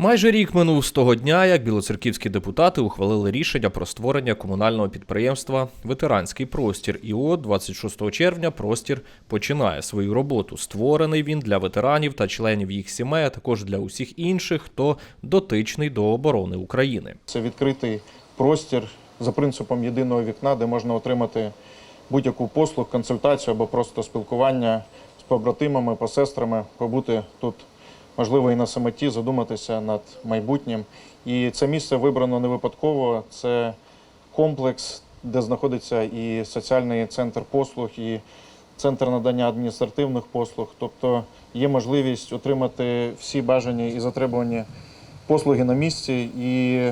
Майже рік минув з того дня, як білоцерківські депутати ухвалили рішення про створення комунального підприємства Ветеранський простір. І от 26 червня простір починає свою роботу. Створений він для ветеранів та членів їх сімей, а також для усіх інших, хто дотичний до оборони України. Це відкритий простір за принципом єдиного вікна, де можна отримати будь-яку послуг, консультацію або просто спілкування з побратимами, посестрами, побути тут, можливо, і на самоті, задуматися над майбутнім. І це місце вибрано не випадково. Це комплекс, де знаходиться і соціальний центр послуг, і центр надання адміністративних послуг. Тобто є можливість отримати всі бажані і затребувані послуги на місці, і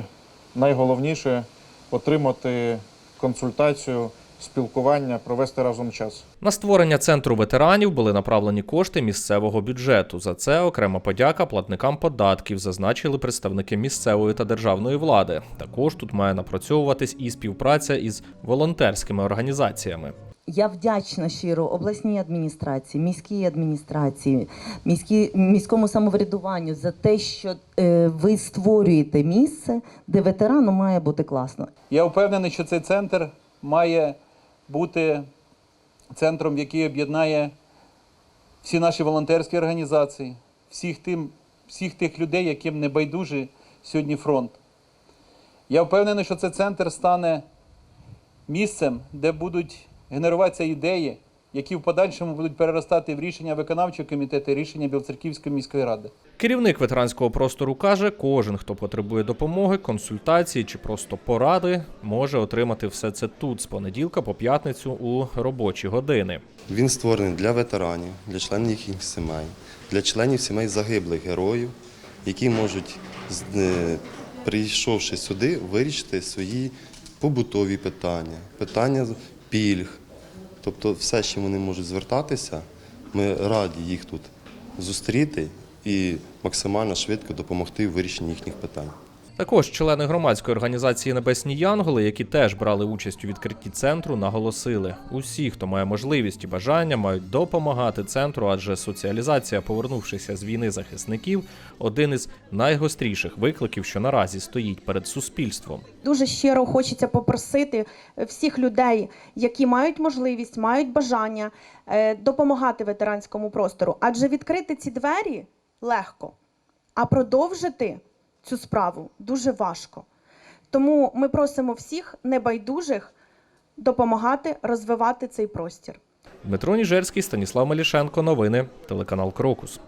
найголовніше отримати консультацію, спілкування, провести разом час. На створення центру ветеранів були направлені кошти місцевого бюджету. За це окрема подяка платникам податків, зазначили представники місцевої та державної влади. Також тут має напрацьовуватись і співпраця із волонтерськими організаціями. Я вдячна щиро обласній адміністрації, міській адміністрації, міській, міському самоврядуванню за те, що е, ви створюєте місце, де ветерану має бути класно. Я впевнений, що цей центр має бути центром, який об'єднає всі наші волонтерські організації, всіх, тим, всіх тих людей, яким не байдужий сьогодні фронт. Я впевнений, що цей центр стане місцем, де будуть генеруватися ідеї, які в подальшому будуть переростати в рішення виконавчого комітету, і рішення Білоцерківської міської ради. Керівник ветеранського простору каже, кожен, хто потребує допомоги, консультації чи просто поради, може отримати все це тут з понеділка по п'ятницю у робочі години. Він створений для ветеранів, для членів їхніх сімей, для членів сімей загиблих героїв, які можуть, з- е, прийшовши сюди, вирішити свої побутові питання, питання з- пільг. Тобто все, що вони можуть звертатися, ми раді їх тут зустріти і максимально швидко допомогти в вирішенні їхніх питань. Також члени громадської організації Небесні Янголи, які теж брали участь у відкритті центру, наголосили: усі, хто має можливість і бажання, мають допомагати центру, адже соціалізація повернувшися з війни захисників один із найгостріших викликів, що наразі стоїть перед суспільством. Дуже щиро хочеться попросити всіх людей, які мають можливість, мають бажання е, допомагати ветеранському простору. Адже відкрити ці двері легко, а продовжити цю справу дуже важко. Тому ми просимо всіх небайдужих допомагати розвивати цей простір. Дмитро Ніжерський, Станіслав Малішенко. Новини, телеканал Крокус.